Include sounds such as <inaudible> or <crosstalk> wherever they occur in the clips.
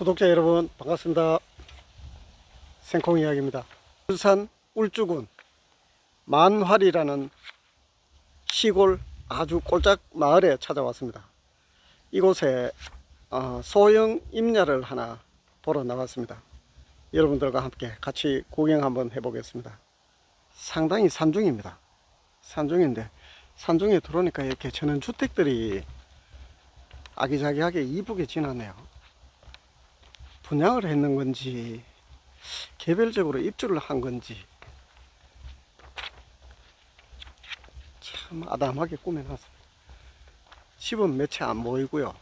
구독자 여러분 반갑습니다. 생콩 이야기입니다. 울산 울주군 만활이라는 시골 아주 꼴짝 마을에 찾아왔습니다. 이곳에 어, 소형 임야를 하나 보러 나왔습니다. 여러분들과 함께 같이 구경 한번 해보겠습니다. 상당히 산중입니다. 산중인데 산중에 들어오니까 이렇게 전원주택들이 아기자기하게 이쁘게 지났네요. 분양을 했는 건지 개별적으로 입주를 한 건지 참 아담하게 꾸며놨어요. 집은 몇 채 안 보이고요.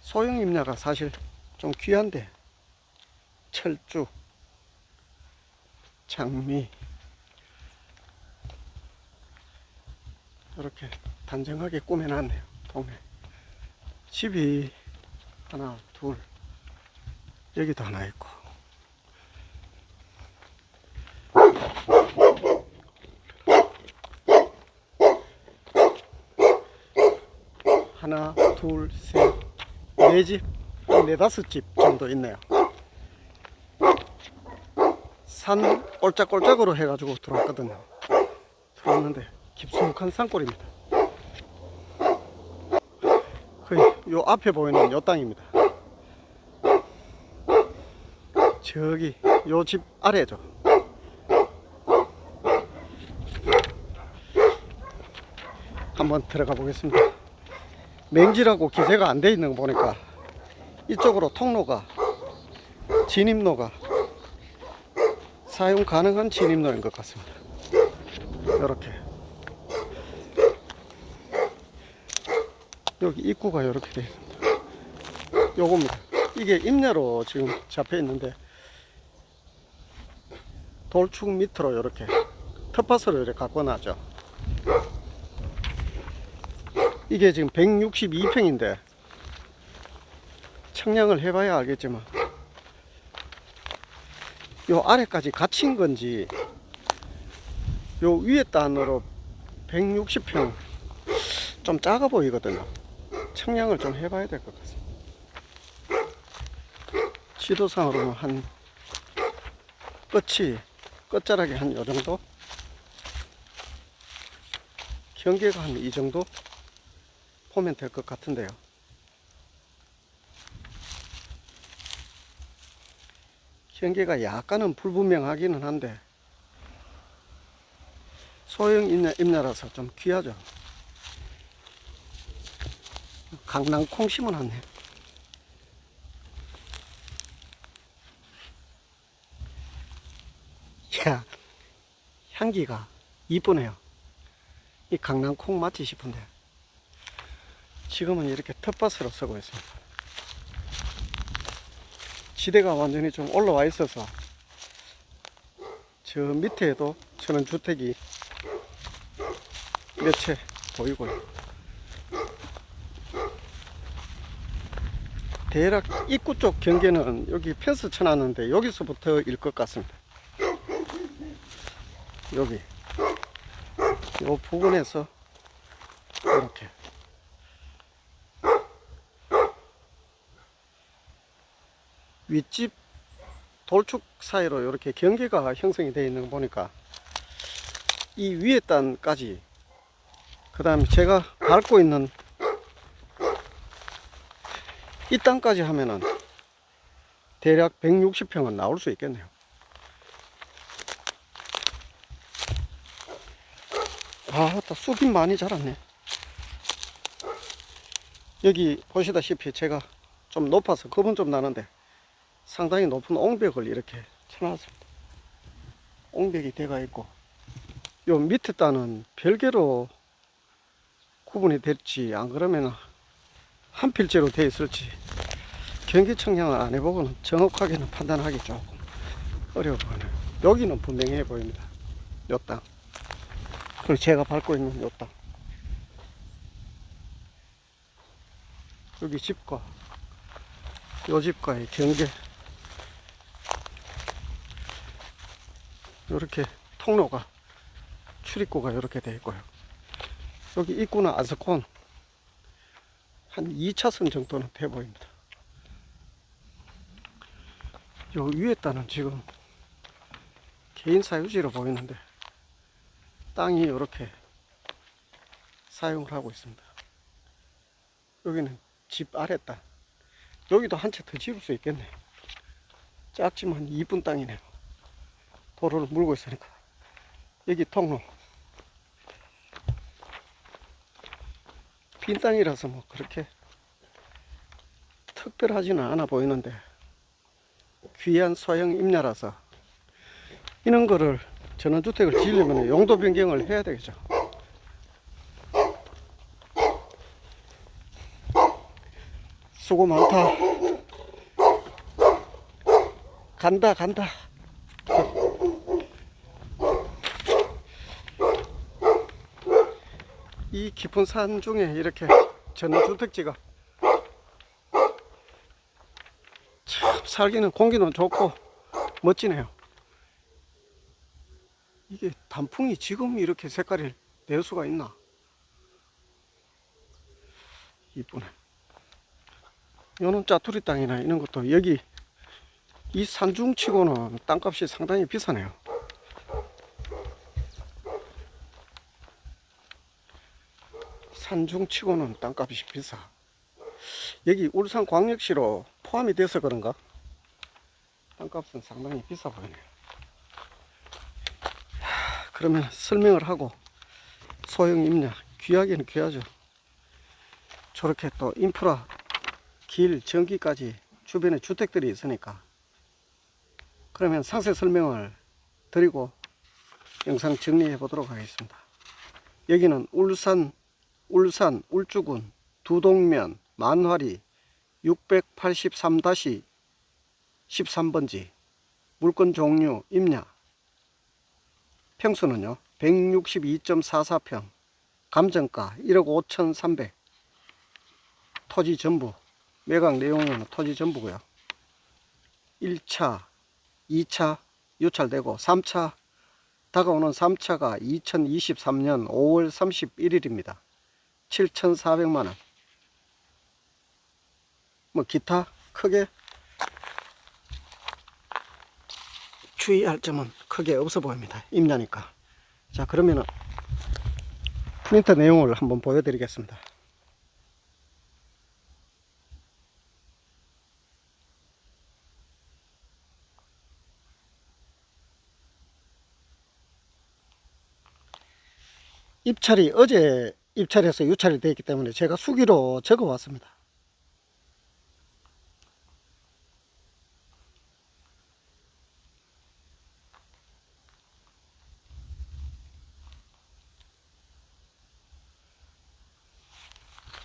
소형 임야가 사실 좀 귀한데 철쭉, 장미 이렇게 단정하게 꾸며놨네요. 동네 집이 하나, 둘, 여기도 하나 있고. 하나, 둘, 셋, 네 집, 한 네다섯 집 정도 있네요. 산 꼴짝꼴짝으로 해가지고 들어왔거든요. 들어왔는데 깊숙한 산골입니다. 거의 요 앞에 보이는 요 땅입니다. 저기 요 집 아래죠. 한번 들어가 보겠습니다. 맹지라고 기재가 안 돼 있는 거 보니까 이쪽으로 통로가 진입로가 사용 가능한 진입로인 것 같습니다. 이렇게 여기 입구가 이렇게 되어 있습니다. 요겁니다. 이게 임야로 지금 잡혀 있는데 돌축 밑으로 이렇게 텃밭으로 이렇게 갖고 놨죠. 이게 지금 162평인데 청량을 해봐야 알겠지만 요 아래까지 갇힌 건지 요 위에 단으로 160평 좀 작아 보이거든요. 청량을 좀 해봐야 될 것 같습니다. 지도상으로는 한 끝이 끝자락이 한 요 정도 경계가 한 이 정도 보면 될 것 같은데요. 경계가 약간은 불분명하기는 한데 소형 임야, 임야라서 좀 귀하죠. 강낭 콩 심어놨네. 야, 향기가 이쁘네요. 이 강낭콩 맞지 싶은데. 지금은 이렇게 텃밭으로 쓰고 있습니다. 지대가 완전히 좀 올라와 있어서 저 밑에도 저는 주택이 몇 채 보이고요. 대략 입구 쪽 경계는 여기 펜스 쳐놨는데 여기서부터 일 것 같습니다. 여기 요 부근에서 이렇게 윗집 돌축 사이로 이렇게 경계가 형성이 되어 있는 거 보니까 이 위에 단까지 그 다음에 제가 밟고 있는 이 땅까지 하면은 대략 160평은 나올 수 있겠네요. 아, 맞다. 쑥이 많이 자랐네. 여기 보시다시피 제가 좀 높아서 겁은 좀 나는데 상당히 높은 옹벽을 이렇게 쳐놨습니다. 옹벽이 돼가 있고 요 밑에 단은 별개로 구분이 될지 안 그러면 한 필지로 되어 있을지 경기 청량을 안 해보고는 정확하게는 판단하기 조금 어려워 보네요. 여기는 분명해 보입니다. 요 땅. 그리고 제가 밟고 있는 요 땅. 여기 집과 요 집과의 경계 이렇게 통로가 출입구가 이렇게 되어 있고요. 여기 입구는 아스콘 한 2차선 정도는 돼 보입니다. 요 위에 따는 지금 개인 사유지로 보이는데 땅이 이렇게 사용을 하고 있습니다. 여기는 집 아래 땅. 여기도 한 채 더 지을 수 있겠네. 작지만 이쁜 땅이네요. 도로를 물고 있으니까. 여기 통로. 빈 땅이라서 뭐 그렇게 특별하지는 않아 보이는데 귀한 소형 임야라서 이런 거를 전원주택을 지으려면 용도 변경을 해야 되겠죠. 수고 많다. 간다, 간다. 이 깊은 산 중에 이렇게 전원주택지가 참 살기는 공기는 좋고 멋지네요. 단풍이 지금 이렇게 색깔을 낼 수가 있나? 이쁘네. 요는 짜투리 땅이나 이런 것도 여기 이 산중치고는 땅값이 상당히 비싸네요. 산중치고는 땅값이 비싸. 여기 울산광역시로 포함이 돼서 그런가? 땅값은 상당히 비싸 보이네요. 하, 그러면 설명을 하고 소형 임야 귀하기는 귀하죠. 저렇게 또 인프라 길 전기까지 주변에 주택들이 있으니까 그러면 상세 설명을 드리고 영상 정리해 보도록 하겠습니다. 여기는 울산 울산 울주군 두동면 만화리 683-13번지 물건 종류 임야 평수는요 162.44평 감정가 1억 5,300 토지 전부 매각 내용은 토지 전부고요. 1차 2차 유찰되고 3차 다가오는 3차가 2023년 5월 31일입니다. 7,400만원. 뭐 기타 크게 주의할 점은 크게 없어 보입니다. 임야니까. 자 그러면은 프린터 내용을 한번 보여드리겠습니다. 입찰이 어제 입찰해서 유찰이 되어 있기 때문에 제가 수기로 적어 왔습니다.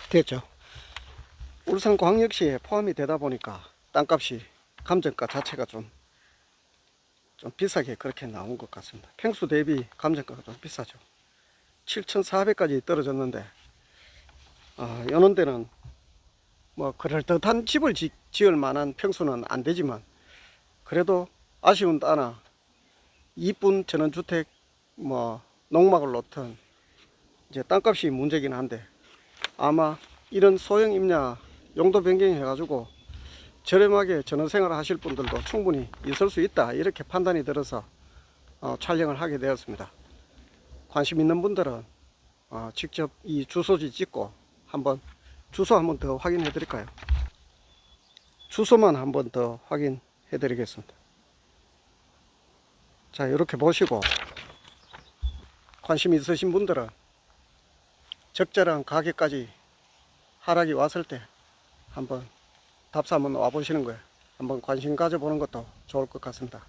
됐죠. 울산광역시에 포함이 되다 보니까 땅값이 감정가 자체가 좀, 좀 비싸게 그렇게 나온 것 같습니다. 평수 대비 감정가가 좀 비싸죠. 7,400까지 떨어졌는데, 아, 여는 데는 뭐, 그럴듯한 집을 지, 지을 만한 평수는 안 되지만, 그래도 아쉬운 따나, 이쁜 전원주택, 뭐, 농막을 놓든, 이제 땅값이 문제긴 한데, 아마 이런 소형 임야 용도 변경해 가지고 저렴하게 전원생활 하실 분들도 충분히 있을 수 있다 이렇게 판단이 들어서 어, 촬영을 하게 되었습니다. 관심 있는 분들은 어, 직접 이 주소지 찍고 한번 주소 한번 더 확인해 드릴까요? 주소만 한번 더 확인해 드리겠습니다. 자 이렇게 보시고 관심 있으신 분들은 적절한 가격까지 하락이 왔을 때 한번 답사 한번 와보시는 거예요. 한번 관심 가져보는 것도 좋을 것 같습니다.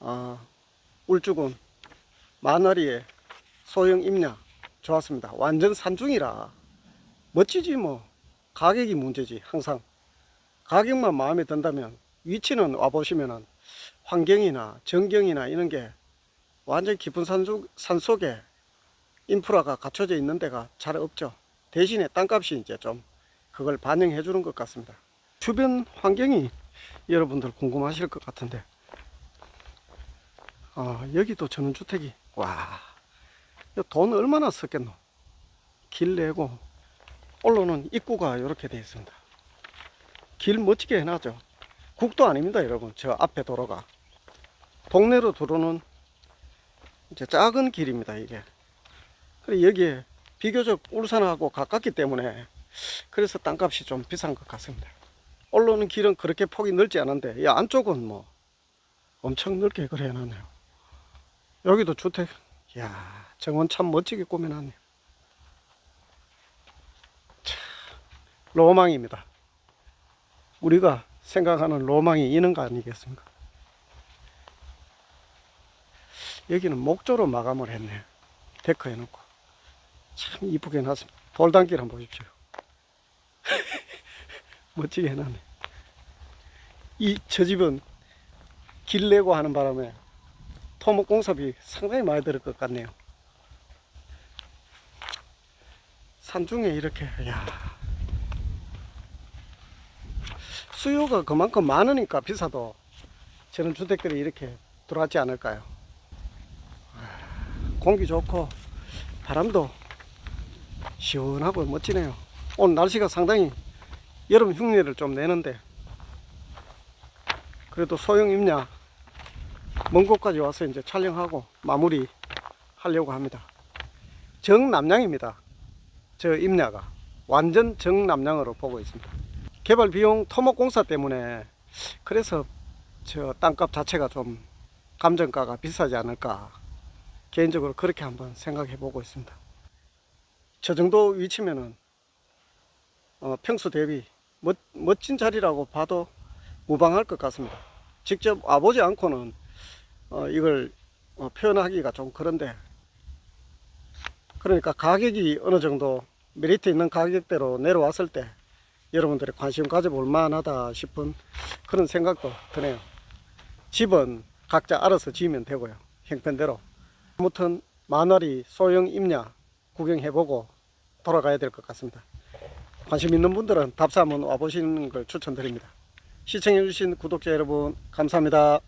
아, 울주군 만화리의 소형 임야 좋았습니다. 완전 산중이라 멋지지 뭐 가격이 문제지 항상 가격만 마음에 든다면 위치는 와보시면은 환경이나 전경이나 이런 게 완전 깊은 산속, 산 속에 인프라가 갖춰져 있는 데가 잘 없죠. 대신에 땅값이 이제 좀 그걸 반영해 주는 것 같습니다. 주변 환경이 여러분들 궁금하실 것 같은데, 아, 여기도 전원주택이, 와, 돈 얼마나 썼겠노? 길 내고, 올라오는 입구가 이렇게 되어 있습니다. 길 멋지게 해놨죠. 국도 아닙니다, 여러분. 저 앞에 도로가. 동네로 들어오는 이제 작은 길입니다, 이게. 그래, 여기에 비교적 울산하고 가깝기 때문에 그래서 땅값이 좀 비싼 것 같습니다. 올라오는 길은 그렇게 폭이 넓지 않은데, 이 안쪽은 뭐 엄청 넓게 그래 해놨네요. 여기도 주택, 이야, 정원 참 멋지게 꾸며놨네요. 참, 로망입니다. 우리가 생각하는 로망이 있는 거 아니겠습니까? 여기는 목조로 마감을 했네요. 데크 해 놓고. 참 이쁘게 해놨습니다. 돌담길 한번 보십시오. <laughs> 멋지게 해놨네. 이, 저 집은 길 내고 하는 바람에 토목 공사비 상당히 많이 들을 것 같네요. 산중에 이렇게, 야 수요가 그만큼 많으니까 비싸도 저런 주택들이 이렇게 들어왔지 않을까요? 공기 좋고 바람도 시원하고 멋지네요. 오늘 날씨가 상당히 여름 흉내를 좀 내는데 그래도 임야 먼 곳까지 와서 이제 촬영하고 마무리 하려고 합니다. 정남량입니다. 저 임야가 완전 정남량으로 보고 있습니다. 개발 비용 토목공사 때문에 그래서 저 땅값 자체가 좀 감정가가 비싸지 않을까 개인적으로 그렇게 한번 생각해 보고 있습니다. 저 정도 위치면은 어, 평수 대비 멋, 멋진 자리라고 봐도 무방할 것 같습니다. 직접 와보지 않고는 어, 이걸 어, 표현하기가 좀 그런데 그러니까 가격이 어느 정도 메리트 있는 가격대로 내려왔을 때 여러분들이 관심 가져볼 만하다 싶은 그런 생각도 드네요. 집은 각자 알아서 지으면 되고요. 형편대로. 아무튼 만화리 소형 임야 구경해보고 돌아가야 될 것 같습니다. 관심 있는 분들은 답사 한번 와보시는 걸 추천드립니다. 시청해주신 구독자 여러분 감사합니다.